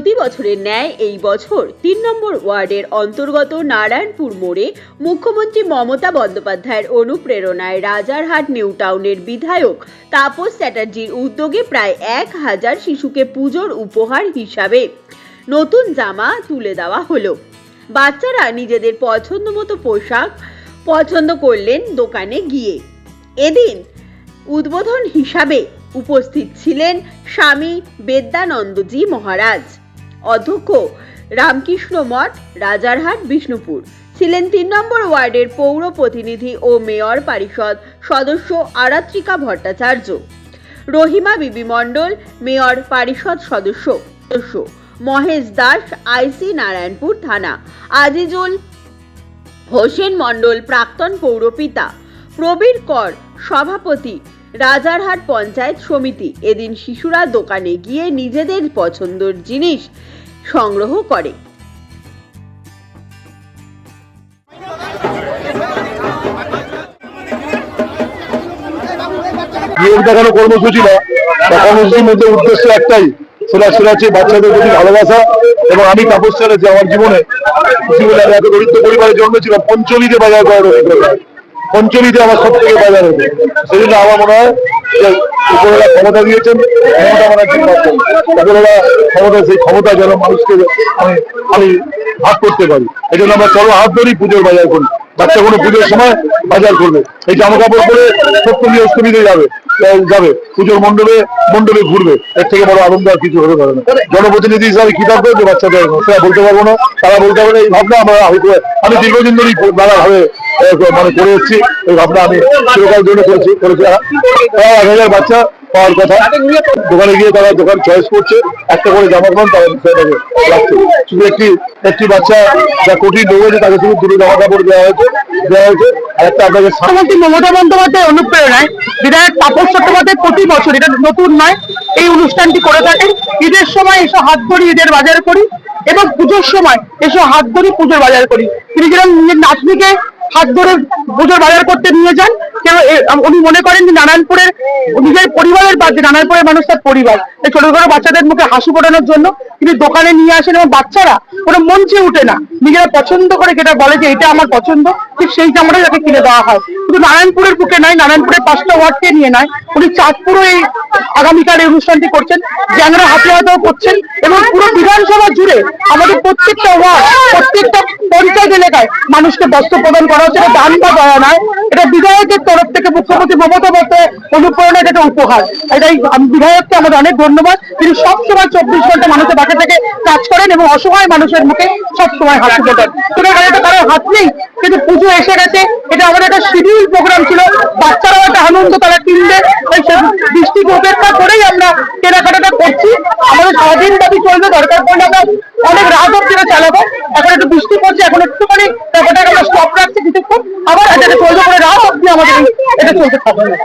বছরের ন্যায় এই বছর তিন নম্বর ওয়ার্ডের অন্তর্গত নারায়ণপুর মোড়ে মুখ্যমন্ত্রী মমতা বন্দ্যোপাধ্যায়ের অনুপ্রেরণায় রাজারহাট নিউ টাউনের বিধায়ক তাপস চ্যাটার্জির উদ্যোগে প্রায় এক হাজার শিশুকে পুজোর উপহার হিসাবে নতুন জামা তুলে দেওয়া হলো। বাচ্চারা নিজেদের পছন্দ মতো পোশাক পছন্দ করলেন দোকানে গিয়ে। এদিন উদ্বোধন হিসাবে উপস্থিত ছিলেন স্বামী বেদ্যানন্দজি মহারাজ। অধ্যক্ষ রামকৃষ্ণ মঠ, রাজারহাট, বিষ্ণুপুর। ছিলেন তিন নম্বর ওয়ার্ডের পৌর প্রতিনিধি ও মেয়র পরিষদ সদস্য আরাত্রিকা ভট্টাচার্য। রহিমা বিবি মণ্ডল, মেয়র পরিষদ সদস্য সদস্য। মহেশ দাস, আইসি নারায়ণপুর থানা। আজিজুল হোসেন মণ্ডল, প্রাক্তন পৌরপিতা। প্রবীর কর, সভাপতি রাজারহাট পঞ্চায়েত সমিতি। এদিন শিশুরা দোকানে গিয়ে নিজেদের পছন্দের জিনিস সংগ্রহ করে। দেখানো কর্মসূচি উদ্দেশ্য একটাই সেটা সেটা হচ্ছে বাচ্চাদের প্রতি ভালোবাসা এবং আমি তাপস যে আমার জীবনে জীবনে এত দরিদ্র পরিবারে জন্মেছিলাম পঞ্চমীতে বাজার করার অভিজ্ঞতা। পঞ্চমীতে আমার সব থেকে বাজার হবে। সেই জন্য আমার মনে হয় উপরওয়ালা ক্ষমতা দিয়েছেন, ক্ষমতা মানে ঠিক পাচ্ছেন উপরওয়ালা ক্ষমতা, সেই ক্ষমতা যেন মানুষকে আমি আমি ভাগ করতে পারি। এই জন্য আমরা চলো হাত ধরি পুজোর বাজার করি বাচ্চা কোনো পুজোর সময় বাজার করবে। এই জামা কাপড় পরে সপ্তমী অষ্টমীতে যাবে। যাবে। পুজোর মণ্ডপে মণ্ডপে ঘুরবে। এর থেকে বড় আনন্দ আর কিছু হতে পারে না। জনপ্রতিনিধি হিসাবে কি থাকবে যে বাচ্চাদের সেটা বলতে পারব না। তারা বলতে পারবে এই ভাবনা আমরা আমি আমি দীর্ঘদিন ধরেই নানা ভাবে মানে করে এসেছি। এই ভাবনা আমি চিরকাল জন্য করেছি করেছি। এক হাজার বাচ্চা পাওয়ার কথা। দোকানে গিয়ে তারা দোকান চয়েস করছে একটা করে জামা কাপড় তারা রাখছে। শুধু একটি একটি বাচ্চা যা কঠিন তাকে শুধু দুটো জামা কাপড় দেওয়া হয়েছে দেওয়া হয়েছে। আর একটা আপনাকে মুখ্যমন্ত্রী মমতা বন্দ্যোপাধ্যায় অনুপ্রেরণায় বিধায়ক তাপস চট্টোপাধ্যায় প্রতি বছর এটা নতুন নয় এই অনুষ্ঠানটি করে থাকেন। ঈদের সময় এসো হাত ধরি ঈদের বাজার করি এবং পুজোর সময় এসো হাত ধরি পুজোর বাজার করি। তিনি যেরকম নিজের নাতনিকে হাত ধরে পুজোর বাজার করতে নিয়ে যান। কেন উনি মনে করেন যে নারায়ণপুরের নিজের পরিবারের বাদ নারায়ণপুরের মানুষ তার পরিবার। এই ছোট ছোট বাচ্চাদের মুখে হাসি ফোটানোর জন্য তিনি দোকানে নিয়ে আসেন এবং বাচ্চারা কোনো মঞ্চে উঠে না। নিজেরা পছন্দ করে যেটা বলে যে এটা আমার পছন্দ, ঠিক সেই জামাটা যাকে কিনে দেওয়া হয়। শুধু নারায়ণপুরের বুকে নয় নারায়ণপুরের পাঁচটা ওয়ার্ডকে নিয়ে নয় উনি চাঁদপুরও এই আগামীকাল এই অনুষ্ঠানটি করছেন। জ্যাংরা হাতে হাতেও করছেন এবং পুরো বিধানসভা জুড়ে আমাদের প্রত্যেকটা ওয়ার্ড, প্রত্যেকটা পঞ্চায়েত এলাকায় মানুষকে বস্ত্র প্রদান করা হচ্ছে, এটা দান বা দয়া নয়, এটা বিধায়কের তরফ থেকে মুখ্যমন্ত্রী মমতা বন্দ্যোপাধ্যায় অনুপ্রেরণা এটা উপহার। এটাই বিধায়ককে আমাদের অনেক ধন্যবাদ। তিনি সবসময় চব্বিশ ঘণ্টা মানুষের পাশে থেকে কাজ করেন এবং অসহায় মানুষের মুখে সবসময় হাসি ফোটান। সুতরাং এটা কারোর হাত নেই, কিন্তু পুজো এসে গেছে। এটা আমাদের একটা শিডিউল প্রোগ্রাম ছিল। বাচ্চারাও একটা আনন্দ তারা কিনবে। বৃষ্টিকে উপেক্ষা করেই আমরা কেনাকাটাটা করছি। আমাদের সারাদিন ব্যাপী চলবে, দরকার পড়লে আমরা অনেক রাত অব্দি এটা চালাবো এখন একটু বৃষ্টি পড়ছে এখন একটুখানি ব্যাপারটাকে আমরা স্টপ রাখছি কিছুক্ষণ আবার এটা চলবে করে রাত অব্দি আমাদের এটা চলতে থাকবে